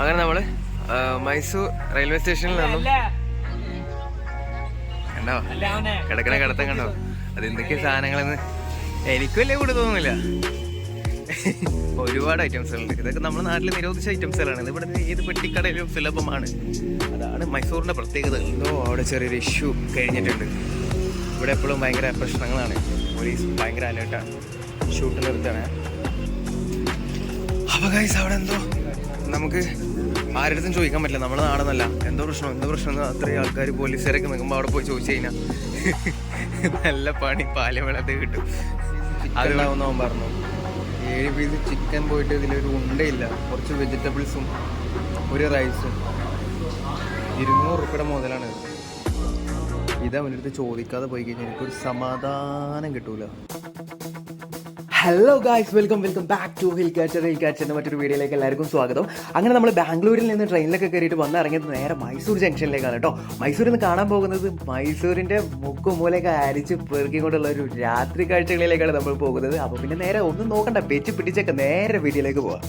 അങ്ങനെ നമ്മൾ മൈസൂർ റെയിൽവേ സ്റ്റേഷനിൽ നിന്നും കണ്ടോ? കിടക്കണ കിടത്തം കണ്ടോ? അത് എന്തൊക്കെ സാധനങ്ങളെന്ന് എനിക്ക് വലിയ കൂടി തോന്നുന്നില്ല ഒരുപാട് ഐറ്റംസുകളുണ്ട്. ഇതൊക്കെ നമ്മുടെ നാട്ടിൽ നിരോധിച്ച ഐറ്റംസുകളാണ്. ഇത് ഇവിടെ ഏത് പെട്ടിക്കടയിലും സുലഭമാണ്. അതാണ് മൈസൂറിന്റെ പ്രത്യേകത എന്തോ അവിടെ ചെറിയൊരു ഇഷ്യൂ കഴിഞ്ഞിട്ടുണ്ട്. ഇവിടെ എപ്പോഴും ഭയങ്കര പ്രശ്നങ്ങളാണ്. പോലീസ് ഭയങ്കര അലേർട്ടാണ്. ഷൂട്ട് നിർത്തുകയാണ്. അപ്പൊ ഗൈസ് അവിടെ എന്തോ നമുക്ക് ആരുടെ ചോദിക്കാൻ പറ്റില്ല. നമ്മൾ നാടെന്നല്ല. എന്തോ പ്രശ്നം എന്തോ പ്രശ്നം. അത്രയും ആൾക്കാർ പോലീസുകാരൊക്കെ നിൽക്കുമ്പോൾ അവിടെ പോയി ചോദിച്ചു കഴിഞ്ഞാൽ നല്ല പണി പാലമേളത്ത് കിട്ടും. അതുണ്ടാവുന്ന അവൻ പറഞ്ഞു. ഏഴ് പീസ് ചിക്കൻ പോയിട്ട് ഇതിലൊരു ഉണ്ടയില്ല. കുറച്ച് വെജിറ്റബിൾസും ഒരു റൈസും ഇരുന്നൂറ് ഉറുപ്പിയുടെ മുതലാണ് ഇത് അവന്റെ അടുത്ത് ചോദിക്കാതെ പോയി കഴിഞ്ഞാൽ എനിക്കൊരു സമാധാനം കിട്ടൂല. Hello guys welcome welcome back to Hill Catcher Hill കാച്ചറിന്റെ മറ്റൊരു വീഡിയോയിലേക്ക് എല്ലാവർക്കും സ്വാഗതം. അങ്ങനെ നമ്മൾ ബാംഗ്ലൂരിൽ നിന്ന് ട്രെയിനിലൊക്കെ കയറിയിട്ട് വന്ന് ഇറങ്ങിയത് നേരെ മൈസൂർ ജംഗ്ഷനിലേക്കാണ് കേട്ടോ. മൈസൂരിൽ നിന്ന് കാണാൻ പോകുന്നത് മൈസൂരിന്റെ മുക്കും മൂലയൊക്കെ അരിച്ച് പെറുക്കിക്കൊണ്ടുള്ള ഒരു രാത്രി കാഴ്ചകളിലേക്കാണ് നമ്മൾ പോകുന്നത്. അപ്പോൾ പിന്നെ നേരെ ഒന്നും നോക്കണ്ട വെച്ച് പിടിച്ചൊക്കെ നേരെ വീഡിയോയിലേക്ക് പോവാം.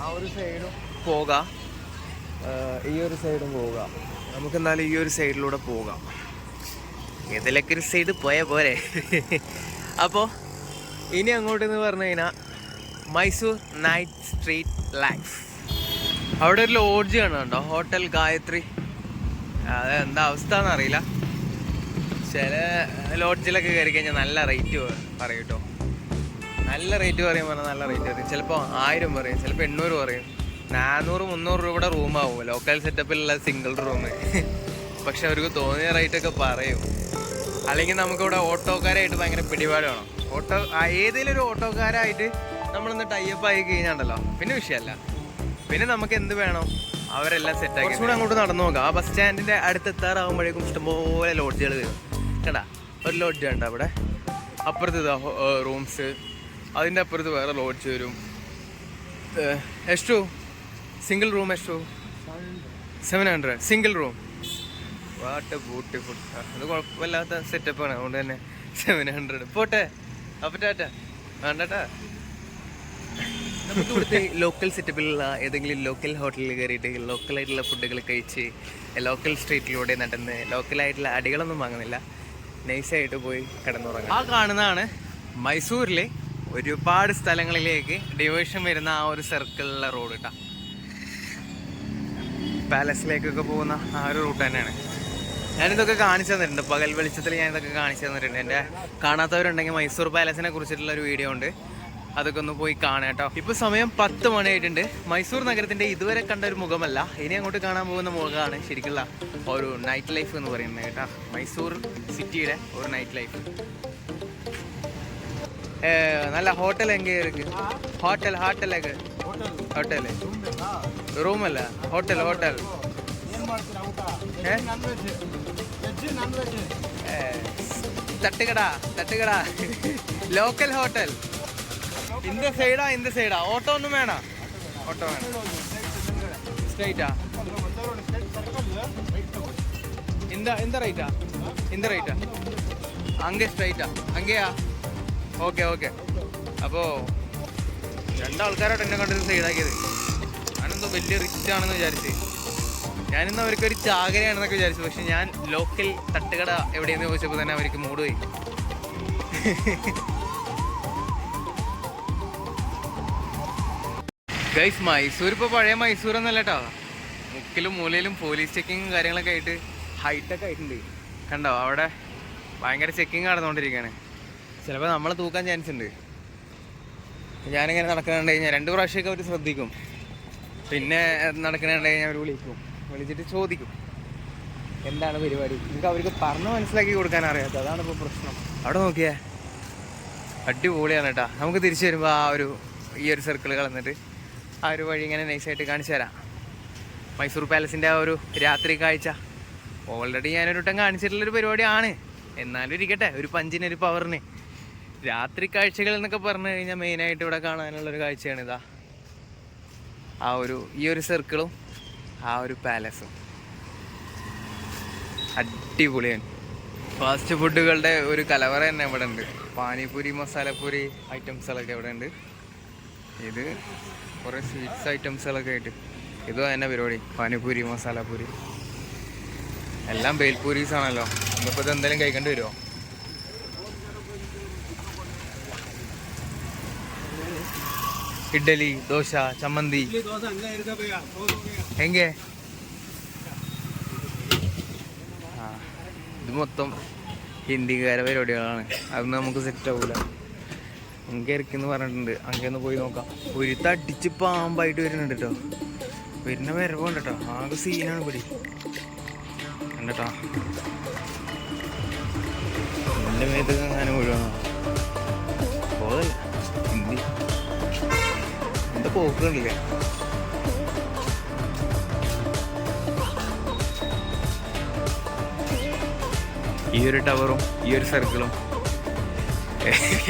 ആ ഒരു സൈഡും പോകാം. ഈ ഒരു സൈഡും പോകാം. നമുക്ക് എന്നാലും ഈ ഒരു സൈഡിലൂടെ പോകാം. ഏതിലൊക്കെ ഒരു സൈഡ് പോയ പോരെ. അപ്പോൾ ഇനി അങ്ങോട്ട് എന്ന് പറഞ്ഞു കഴിഞ്ഞാൽ മൈസൂർ നൈറ്റ് സ്ട്രീറ്റ് ലൈഫ്. അവിടെ ഒരു ലോഡ്ജ് കാണുന്നുണ്ടോ ഹോട്ടൽ ഗായത്രി. അത് എന്താ അവസ്ഥ എന്നറിയില്ല ചില ലോഡ്ജിലൊക്കെ കയറി കഴിഞ്ഞാൽ നല്ല റേറ്റ് പറയും കേട്ടോ. നല്ല റേറ്റ് പറയും പറഞ്ഞാൽ നല്ല റേറ്റ് പറയും. ചിലപ്പോൾ ആയിരം പറയും ചിലപ്പോൾ എണ്ണൂറ് പറയും. നാനൂറ് മുന്നൂറ് രൂപയുടെ റൂമാവും ലോക്കൽ സെറ്റപ്പിലുള്ള സിംഗിൾ റൂം പക്ഷെ അവർക്ക് തോന്നിയ റേറ്റ് ഒക്കെ പറയും. അല്ലെങ്കിൽ നമുക്കിവിടെ ഓട്ടോക്കാരായിട്ട് ഭയങ്കര പിടിപാട് വേണം ഓട്ടോ ഏതെങ്കിലും ഒരു ഓട്ടോക്കാരായിട്ട് നമ്മളൊന്ന് ടൈപ്പ് ആയി കഴിഞ്ഞാണ്ടല്ലോ. പിന്നെ വിഷയമല്ല. പിന്നെ നമുക്ക് എന്ത് വേണം? അവരെല്ലാം സെറ്റാക്കി കൂടെ അങ്ങോട്ട് നടന്നു നോക്കാം. ആ ബസ് സ്റ്റാൻഡിന്റെ അടുത്ത് എത്താറാകുമ്പോഴേക്കും ഇഷ്ടംപോലെ ലോഡ്ജുകൾ വരും. കേട്ടാ ഒരു ലോഡ്ജ് ഉണ്ട് അവിടെ. അപ്പുറത്ത് ഇതാ റൂംസ് അതിന്റെ അപ്പുറത്ത് വേറെ ലോഡ്ജ് വരും. ഏഹ്, single room എഷ്ടോ seven hundred single room what a beautiful അത് കുഴപ്പമില്ലാത്ത സെറ്റപ്പാണ് അതുകൊണ്ട് തന്നെ സെവൻ ഹൺഡ്രഡ് പോട്ടെ. അപ്പം ടാറ്റ. വേണ്ടട്ടാ നമുക്ക് ഇവിടുത്തെ ലോക്കൽ സെറ്റപ്പിലുള്ള ഏതെങ്കിലും ലോക്കൽ ഹോട്ടലിൽ കയറിയിട്ട് ലോക്കലായിട്ടുള്ള ഫുഡുകൾ കഴിച്ച് ലോക്കൽ സ്ട്രീറ്റിലൂടെ നടന്ന് ലോക്കലായിട്ടുള്ള അടികളൊന്നും വാങ്ങുന്നില്ല. നൈസായിട്ട് പോയി കിടന്നുറങ്ങുക ആ കാണുന്നതാണ് മൈസൂരിലെ ഒരുപാട് സ്ഥലങ്ങളിലേക്ക് ഡിവേഷൻ വരുന്ന ആ ഒരു സർക്കിളിലുള്ള റോഡ് കേട്ടോ പാലസിലേക്കൊക്കെ പോകുന്ന ആ ഒരു റൂട്ട് തന്നെയാണ്. ഞാനിതൊക്കെ കാണിച്ചു തന്നിട്ടുണ്ട്. പകൽ വെളിച്ചത്തിൽ ഞാൻ ഇതൊക്കെ കാണിച്ചു തന്നിട്ടുണ്ട്. എന്റെ കാണാത്തവരുണ്ടെങ്കിൽ മൈസൂർ പാലസിനെ കുറിച്ചിട്ടുള്ള ഒരു വീഡിയോ ഉണ്ട്. അതൊക്കെ ഒന്ന് പോയി കാണാം കേട്ടോ. ഇപ്പോൾ സമയം പത്ത് മണിയായിട്ടുണ്ട്. മൈസൂർ നഗരത്തിന്റെ ഇതുവരെ കണ്ട ഒരു മുഖമല്ല. ഇനി അങ്ങോട്ട് കാണാൻ പോകുന്ന മുഖമാണ് ശരിക്കുള്ള ഒരു നൈറ്റ് ലൈഫ് എന്ന് പറയുന്നത് കേട്ടോ. മൈസൂർ സിറ്റിയുടെ ഒരു നൈറ്റ് ലൈഫ് നല്ല ഹോട്ടൽ എങ്കിലും ഹോട്ടൽ ഹോട്ടലൊക്കെ? ഹോട്ടൽ. ರೂಮಲ್ಲ? Hotel hotel. തട്ടുകട തട്ടുകട ലോക്കൽ ഹോട്ടൽ ഇന്ത്യ സൈഡാ ഇന്ത്യ സൈഡാ ഓട്ടോ ഒന്നും വേണ ഓട്ടോ വേണം സ്ട്രൈറ്റാ ഇന്ത ഇന്ത റൈറ്റാ ഇന്ത റൈറ്റാ അങ്ങേ സ്ട്രൈറ്റാ അങ്ങേയാ ഓക്കെ ഓക്കെ അപ്പോൾ രണ്ടാൾക്കാരോട്ട് എന്നെ കണ്ടത് സൈഡാക്കിയത് ഞാനെന്തോ വലിയ റിച്ച് ആണെന്ന് വിചാരിച്ച്. ഞാനിന്ന് അവർക്ക് ഒരു ചാകരയാണെന്നൊക്കെ വിചാരിച്ചു. പക്ഷെ ഞാൻ ലോക്കൽ തട്ടുകട എവിടെയെന്ന് ചോദിച്ചപ്പോൾ തന്നെ അവർക്ക് മൂട് പോയി. ഗൈസ് മൈസൂർ ഇപ്പോൾ പഴയ മൈസൂർ എന്നല്ല കേട്ടോ മുക്കിലും മൂലയിലും പോലീസ് ചെക്കിങ്ങും കാര്യങ്ങളൊക്കെ ആയിട്ട് ഹൈടെക് ആയിട്ടുണ്ട്. കണ്ടോ? അവിടെ ഭയങ്കര ചെക്കിങ് നടന്നുകൊണ്ടിരിക്കുകയാണ്. ചിലപ്പോൾ നമ്മളെ തൂക്കാൻ ചാൻസ് ഉണ്ട്. ഞാനിങ്ങനെ നടക്കുന്നുണ്ട് കഴിഞ്ഞാൽ രണ്ട് പ്രാവശ്യമൊക്കെ അവർ ശ്രദ്ധിക്കും. പിന്നെ നടക്കുന്നുണ്ട് ഞാൻ വിളിക്കും. വിളിച്ചിട്ട് ചോദിക്കും. എന്താണ് പരിപാടി? നിങ്ങൾക്ക് അവർക്ക് പറഞ്ഞ് മനസ്സിലാക്കി കൊടുക്കാൻ അറിയാത്ത അതാണ് ഇപ്പോൾ പ്രശ്നം. അവിടെ നോക്കിയേ. അടിപൊളിയാണ് കേട്ടോ. നമുക്ക് തിരിച്ചു വരുമ്പോൾ ആ ഒരു ഈ ഒരു സർക്കിൾ കളന്നിട്ട് ആ ഒരു വഴി ഇങ്ങനെ നൈസായിട്ട് കാണിച്ചു തരാം. മൈസൂർ പാലസിന്റെ ആ ഒരു രാത്രി കാഴ്ച. ഓൾറെഡി ഞാനൊരു വട്ടം കാണിച്ചിട്ടുള്ളൊരു പരിപാടിയാണ്. എന്നാലും ഇരിക്കട്ടെ ഒരു പഞ്ചിന് ഒരു പവറിന് രാത്രി കാഴ്ചകൾ എന്നൊക്കെ പറഞ്ഞു കഴിഞ്ഞാൽ മെയിനായിട്ട് ഇവിടെ കാണാനുള്ളൊരു കാഴ്ചയാണ് ഇതാ. ആ ഒരു ഈ ഒരു സർക്കിളും ആ ഒരു പാലസും അടിപൊളിയാണ് ഫാസ്റ്റ് ഫുഡുകളുടെ ഒരു കലവറ തന്നെ ഇവിടെ ഉണ്ട് പാനിപൂരി മസാലപ്പൂരി ഐറ്റംസുകളൊക്കെ ഇവിടെ ഉണ്ട് ഇത് കുറേ സ്വീറ്റ്സ് ഐറ്റംസുകളൊക്കെ ആയിട്ട്. ഇതും തന്നെ പരിപാടി. പാനിപൂരി മസാലപ്പൂരി. എല്ലാം ബേൽപൂരീസ് ആണല്ലോ നമ്മളിപ്പോൾ ഇത് എന്തെങ്കിലും കഴിക്കേണ്ടി വരുമോ ഇഡ്ഡലി ദോശ ചമ്മന്തി. എങ്കെ? ആ ഇത് മൊത്തം ഹിന്ദിക്കാര പരിപാടികളാണ്. അതൊന്നും നമുക്ക് സെറ്റ് ആവൂല. അങ്ങ് ഇറക്കിന്ന് പറഞ്ഞിട്ടുണ്ട്. അങ്ങേന്ന് പോയി നോക്കാം. ഒരു തടിച്ച് പാമ്പായിട്ട് വരുന്നുണ്ട് കേട്ടോ വരുന്ന വരവുണ്ട് കേട്ടോ ആകെ സീനാണ് പിടി കണ്ടട്ടോ? എന്റെ മേത്തൊക്കെ അങ്ങനെ മുഴുവൻ പോകല്ല ഹിന്ദി. പോക്കുകളില്ലേ? ഈ ഒരു ടവറും ഈ ഒരു സർക്കിളും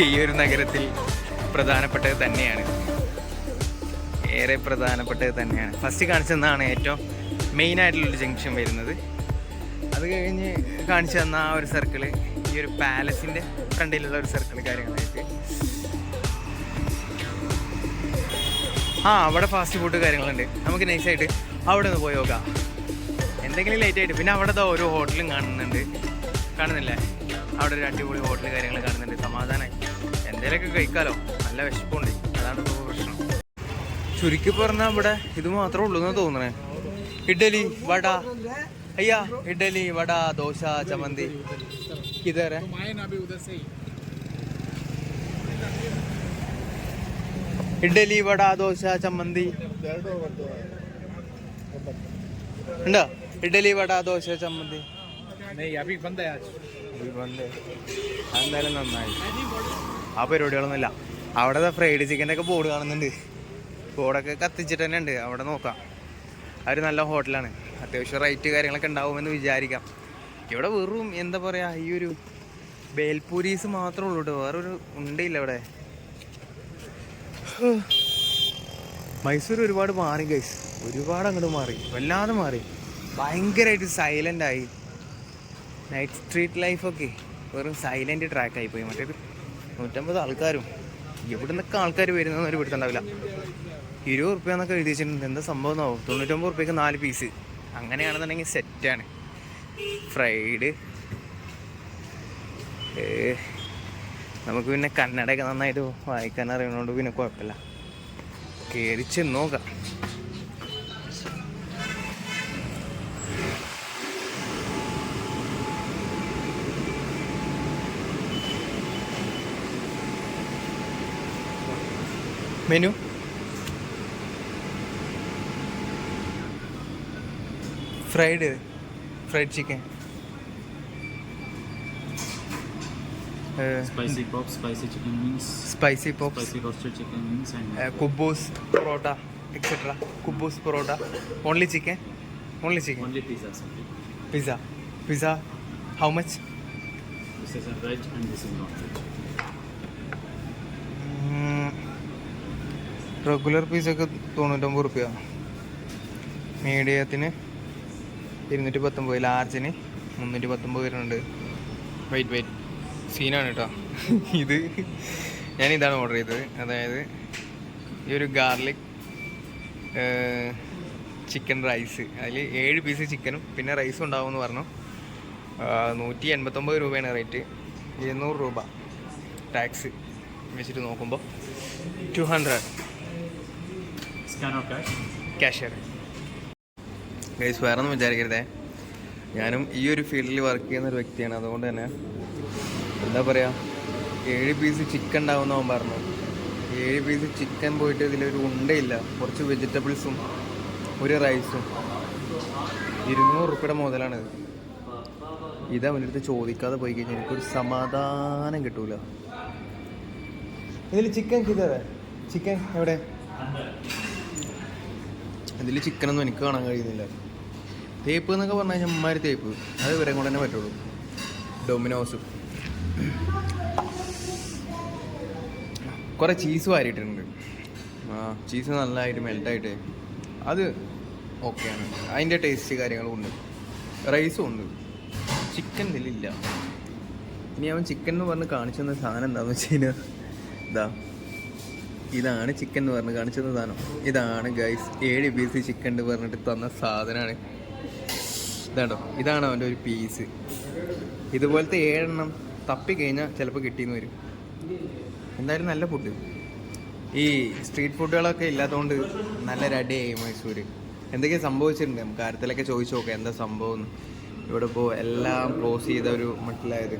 ഈ ഒരു നഗരത്തിൽ പ്രധാനപ്പെട്ടത് തന്നെയാണ്. ഏറെ പ്രധാനപ്പെട്ടത് തന്നെയാണ്. ഫസ്റ്റ് കാണിച്ചെന്നാണ് ഏറ്റവും മെയിൻ ആയിട്ടുള്ളൊരു ജംഗ്ഷൻ വരുന്നത്. അത് കഴിഞ്ഞ് കാണിച്ചു തന്ന ആ ഒരു സർക്കിൾ ഈ ഒരു പാലസിന്റെ ഫ്രണ്ടിലുള്ള ഒരു സർക്കിൾ കാര്യങ്ങളായിട്ട് ആ അവിടെ ഫാസ്റ്റ് ഫുഡ് കാര്യങ്ങളുണ്ട്. നമുക്ക് നൈസായിട്ട് അവിടെ ഒന്ന് പോയി നോക്കാം. എന്തെങ്കിലും ലേറ്റ് ആയിട്ട്. പിന്നെ അവിടെ ഒരു ഹോട്ടലും കാണുന്നുണ്ട്. കാണുന്നില്ലേ? അവിടെ ഒരു അടിപൊളി ഹോട്ടൽ കാര്യങ്ങൾ കാണുന്നുണ്ട്. സമാധാനമായി എന്തേലൊക്കെ കഴിക്കാലോ. നല്ല വിശപ്പുണ്ട്. അതാണ് ഇപ്പോൾ പ്രശ്നം. ചുരുക്കി പറഞ്ഞാൽ ഇവിടെ ഇത് മാത്രമേ ഉള്ളൂ എന്ന് തോന്നണേ. ഇഡ്ഡലി വട. അയ്യാ ഇഡ്ഡലി വട ദോശ ചമ്മന്തി. ഇതേറെ ഇഡ്ഡലി വട ദോശ ചമ്മന്തി. ഉണ്ടോ? ഇഡ്ഡലി വട ദോശ ചമ്മന്തി. എന്തായാലും നന്നായി. ആ പരിപാടികളൊന്നുമില്ല. അവിടെ ഫ്രൈഡ് ചിക്കന്റെ ഒക്കെ ബോർഡ് കാണുന്നുണ്ട്. ബോർഡൊക്കെ കത്തിച്ചിട്ട് തന്നെ ഉണ്ട്. അവിടെ നോക്കാം. അവർ നല്ല ഹോട്ടലാണ് അത്യാവശ്യം റൈറ്റ് കാര്യങ്ങളൊക്കെ ഉണ്ടാവുമെന്ന് വിചാരിക്കാം. ഇവിടെ വെറും എന്താ പറയുക ഈ ഒരു ബേൽപൂരീസ് മാത്രമേ ഉള്ളൂ കേട്ടോ. വേറൊരു ഉണ്ടില്ല ഇവിടെ. മൈസൂർ ഒരുപാട് മാറി ഗൈസ് ഒരുപാട് അങ്ങോട്ട് മാറി. വല്ലാതെ മാറി. ഭയങ്കരമായിട്ട് സൈലന്റ് ആയി. നൈറ്റ് സ്ട്രീറ്റ് ലൈഫൊക്കെ വെറും സൈലന്റ് ട്രാക്കായി പോയി. മറ്റേത് നൂറ്റമ്പത് ആൾക്കാരും എവിടെ നിന്നൊക്കെ ആൾക്കാർ വരുന്നതെന്ന് ഒരു പിടുത്തുണ്ടാവില്ല ഇരുപത് റുപ്യ എന്നൊക്കെ എഴുതി വെച്ചിട്ടുണ്ട് എന്താ സംഭവം എന്നാവും തൊണ്ണൂറ്റൊമ്പത് റുപ്യക്ക് നാല് പീസ് അങ്ങനെയാണെന്നുണ്ടെങ്കിൽ സെറ്റാണ് ഫ്രൈഡ് നമുക്ക് പിന്നെ കന്നഡയൊക്കെ നന്നായിട്ട് വായിക്കാൻ അറിയണോണ്ട് പിന്നെ കുഴപ്പമില്ല. കയറി ചെന്ന് നോക്കാം. Menu? Fried fried chicken. Spicy pop spicy chicken wings spicy pop spicy roasted chicken wings കുബൂസ് പൊറോട്ട എക്സെട്ര കുബൂസ് parotta. Only chicken only chicken only pizza pizza pizza how much this is a veg and this is not veg regular പീസൊക്കെ തൊണ്ണൂറ്റൊമ്പത് റുപ്യ. മീഡിയത്തിന് ഇരുന്നൂറ്റി പത്തൊമ്പത് ലാർജിന് മുന്നൂറ്റി പത്തൊമ്പത് വരുന്നുണ്ട്. വെയിറ്റ് വെയിറ്റ് സീനാണ് കേട്ടോ ഇത് ഞാൻ ഇതാണ് ഓർഡർ ചെയ്തത്. അതായത് ഈ ഒരു ഗാർലിക് ചിക്കൻ റൈസ് അതിൽ ഏഴ് പീസ് ചിക്കനും പിന്നെ റൈസും ഉണ്ടാവുമെന്ന് പറഞ്ഞു. നൂറ്റി എൺപത്തൊമ്പത് രൂപയാണ് റേറ്റ് ഇരുന്നൂറ് രൂപ ടാക്സ് വെച്ചിട്ട് നോക്കുമ്പോൾ ടു ഹൺഡ്രഡ് ക്യാഷ്യർ ഗൈസ് വേറെ ഒന്നും വിചാരിക്കരുതേ. ഞാനും ഈ ഒരു ഫീൽഡിൽ വർക്ക് ചെയ്യുന്ന ഒരു വ്യക്തിയാണ്. അതുകൊണ്ട് തന്നെ എന്താ പറയുക ഏഴ് പീസ് ചിക്കൻ ഉണ്ടാവുന്ന അവൻ പറഞ്ഞു. ഏഴ് പീസ് ചിക്കൻ പോയിട്ട് ഇതിലൊരു ഉണ്ടയില്ല. കുറച്ച് വെജിറ്റബിൾസും ഒരു റൈസും ഇരുന്നൂറ് റുപ്യയുടെ മുതലാണിത്. ഇത് അവന്റെ അടുത്ത് ചോദിക്കാതെ പോയി കഴിഞ്ഞാൽ എനിക്കൊരു സമാധാനം കിട്ടൂല. ഇതിൽ ചിക്കൻ കിതറേ ചിക്കൻ എവിടെ? ഇതിൽ ചിക്കനൊന്നും എനിക്ക് കാണാൻ കഴിയുന്നില്ല. തേപ്പ് എന്നൊക്കെ പറഞ്ഞു കഴിഞ്ഞാൽ അമ്മമാര് തേപ്പ്. അത് ഇവരെ കൊണ്ട് തന്നെ പറ്റുള്ളൂ. ഡൊമിനോസ് കുറേ ചീസ് വാരിയിട്ടുണ്ട് ചീസ് നല്ലതായിട്ട് മെൽട്ടായിട്ട് അത് ഓക്കെയാണ് അതിന്റെ ടേസ്റ്റ് കാര്യങ്ങളും ഉണ്ട്. റൈസും ഉണ്ട്. ചിക്കൻ ഇതിലില്ല ഇനി അവൻ ചിക്കൻ എന്ന് പറഞ്ഞ് കാണിച്ചു തന്ന സാധനം എന്താണെന്ന് വെച്ച് കഴിഞ്ഞാൽ ഇതാ. ഇതാണ് ചിക്കൻ എന്ന് പറഞ്ഞ് കാണിച്ചു തന്ന സാധനം. ഇതാണ് ഗൈസ് ഏഴ് പീസ് ചിക്കൻ എന്ന് പറഞ്ഞിട്ട് തന്ന സാധനമാണ് ഇതാണ്ടോ ഇതാണ് അവന്റെ ഒരു പീസ് ഇതുപോലത്തെ ഏഴെണ്ണം തപ്പി കഴിഞ്ഞാൽ ചിലപ്പോൾ കിട്ടിയെന്ന് വരും. എന്തായാലും നല്ല ഫുഡ് ഈ സ്ട്രീറ്റ് ഫുഡുകളൊക്കെ ഇല്ലാത്തതുകൊണ്ട് നല്ലൊരു അടിയായി മൈസൂർ എന്തൊക്കെയാണ് സംഭവിച്ചിട്ടുണ്ട്. നമുക്ക് കാര്യത്തിലൊക്കെ ചോദിച്ചു നോക്കാം. എന്താ സംഭവം ഇവിടെ ഇപ്പോൾ എല്ലാം ക്ലോസ് ചെയ്ത ഒരു മട്ടിലായത്.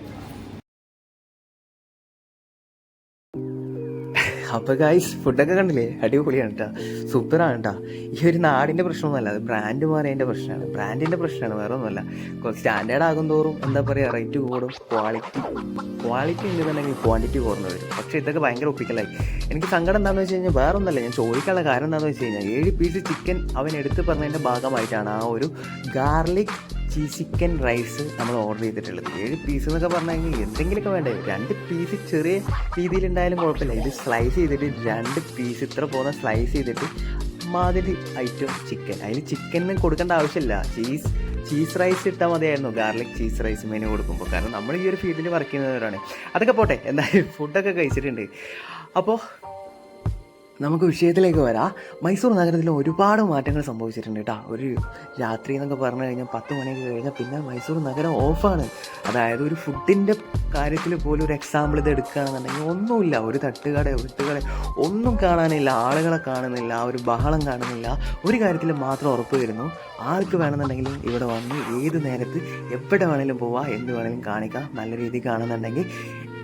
അപ്പൊ ഗൈസ് ഫുഡൊക്കെ കണ്ടില്ലേ? അടിപൊളിയാണ് കേട്ടോ സൂപ്പറാണ് കേട്ടോ ഈ ഒരു നാടിന്റെ പ്രശ്നമൊന്നുമല്ല അത് ബ്രാൻഡ് മാറിയതിന്റെ പ്രശ്നമാണ്. ബ്രാൻഡിന്റെ പ്രശ്നമാണ് വേറെ ഒന്നുമല്ല സ്റ്റാൻഡേർഡ് ആകും തോറും എന്താ പറയുക റേറ്റ് കൂടും ക്വാളിറ്റി ക്വാളിറ്റി ഉണ്ടെന്നുണ്ടെങ്കിൽ ക്വാണ്ടിറ്റി കുറഞ്ഞു വരും. പക്ഷേ ഇതൊക്കെ ഭയങ്കര ഒപ്പിക്കലായി. എനിക്ക് സങ്കടം എന്താണെന്ന് വെച്ച് കഴിഞ്ഞാൽ വേറെ ഒന്നല്ല ഞാൻ ചോദിക്കാനുള്ള കാരണം എന്താണെന്ന് വെച്ച് കഴിഞ്ഞാൽ ഏഴ് പീസ് ചിക്കൻ അവൻ എടുത്ത് പറഞ്ഞതിന്റെ ഭാഗമായിട്ടാണ് ആ ഒരു ഗാർലിക് ചിക്കൻ റൈസ് നമ്മൾ ഓർഡർ ചെയ്തിട്ടുള്ളത്. ഏഴ് പീസ് എന്നൊക്കെ പറഞ്ഞു എന്തെങ്കിലുമൊക്കെ വേണ്ടേ? രണ്ട് പീസ് ചെറിയ രീതിയിലുണ്ടായാലും കുഴപ്പമില്ല. ഇത് സ്ലൈസ് ചെയ്തിട്ട് രണ്ട് പീസ് ഇത്ര പോകുന്ന സ്ലൈസ് ചെയ്തിട്ട് മാതിരി ഐറ്റം ചിക്കൻ അതിൽ ചിക്കൻ കൊടുക്കേണ്ട ആവശ്യമില്ല. ചീസ് ചീസ് റൈസ് ഇട്ടാൽ മതിയായിരുന്നു. ഗാർലിക് ചീസ് റൈസ് മെനു കൊടുക്കുമ്പോൾ. കാരണം നമ്മൾ ഈ ഒരു ഫീൽഡിൽ വർക്ക് ചെയ്യുന്നവരാണ്. അതൊക്കെ പോട്ടെ. എന്തായാലും ഫുഡൊക്കെ കഴിച്ചിട്ടുണ്ട്. അപ്പോൾ നമുക്ക് വിഷയത്തിലേക്ക് വരാം. മൈസൂർ നഗരത്തിൽ ഒരുപാട് മാറ്റങ്ങൾ സംഭവിച്ചിട്ടുണ്ട് കേട്ടോ. ഒരു രാത്രി എന്നൊക്കെ പറഞ്ഞു കഴിഞ്ഞാൽ പത്ത് മണിയൊക്കെ കഴിഞ്ഞാൽ പിന്നെ മൈസൂർ നഗരം ഓഫാണ്. അതായത് ഒരു ഫുഡിന്റെ കാര്യത്തിൽ പോലും ഒരു എക്സാമ്പിൾ ഇത് എടുക്കുകയാണെന്നുണ്ടെങ്കിൽ ഒന്നുമില്ല. ഒരു തട്ടുകട ഒട്ടുകട ഒന്നും കാണാനില്ല. ആളുകളെ കാണുന്നില്ല. ഒരു ബഹളം കാണുന്നില്ല. ഒരു കാര്യത്തിൽ മാത്രം ഉറപ്പ് വരുന്നു. ആർക്ക് വേണമെന്നുണ്ടെങ്കിലും ഇവിടെ വന്ന് ഏത് നേരത്ത് എവിടെ വേണമെങ്കിലും പോവാം എന്ത് വേണമെങ്കിലും കാണിക്കാം. നല്ല രീതിയിൽ കാണുന്നുണ്ടെങ്കിൽ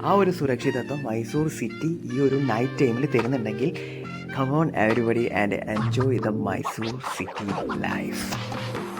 ആ ഒരു സുരക്ഷിതത്വം മൈസൂർ സിറ്റി ഈ ഒരു നൈറ്റ് ടൈമിൽ തരുന്നുണ്ടെങ്കിൽ Come on, everybody, and enjoy the Mysore city life.